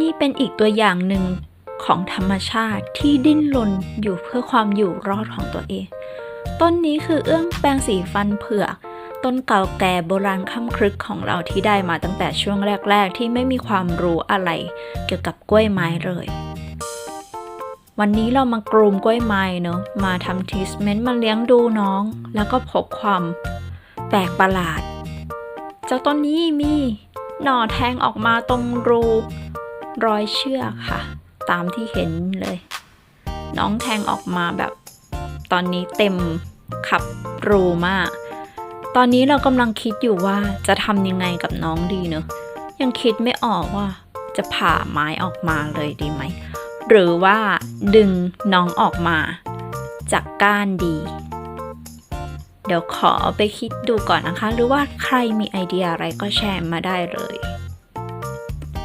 นี่เป็นอีกตัวอย่างหนึ่งของธรรมชาติที่ดิ้นรนอยู่เพื่อความอยู่รอดของตัวเอง ต้นนี้คือเอื้องแปรงสีฟันเผือกต้นเก่าแก่โบราณค่ำครึกของเราที่ได้มาตั้งแต่ช่วงแรก ๆ ที่ไม่มีความรู้อะไร เกี่ยวกับกล้วยไม้เลย วันนี้เรามากรูมกล้วยไม้เนอะมาทำทีสเมนต์มาเลี้ยงดูน้อง แล้วก็พบความแปลกประหลาด เจ้าต้นนี้มีหน่อแทงออกมาตรงรู รอยเชือกค่ะ ตามที่เห็นเลย น้องแทงออกมาแบบตอนนี้เต็มขับรูมาก ตอนนี้เรากำลังคิดอยู่ว่าจะทำยังไงกับน้องดีเนอะยังคิดไม่ออกว่าจะผ่าไม้ออกมาเลยดีไหม หรือว่าดึงน้องออกมา จากก้านดี เดี๋ยวขอไปคิดดูก่อนนะคะ หรือว่าใครมีไอเดียอะไรก็แชร์มาได้เลย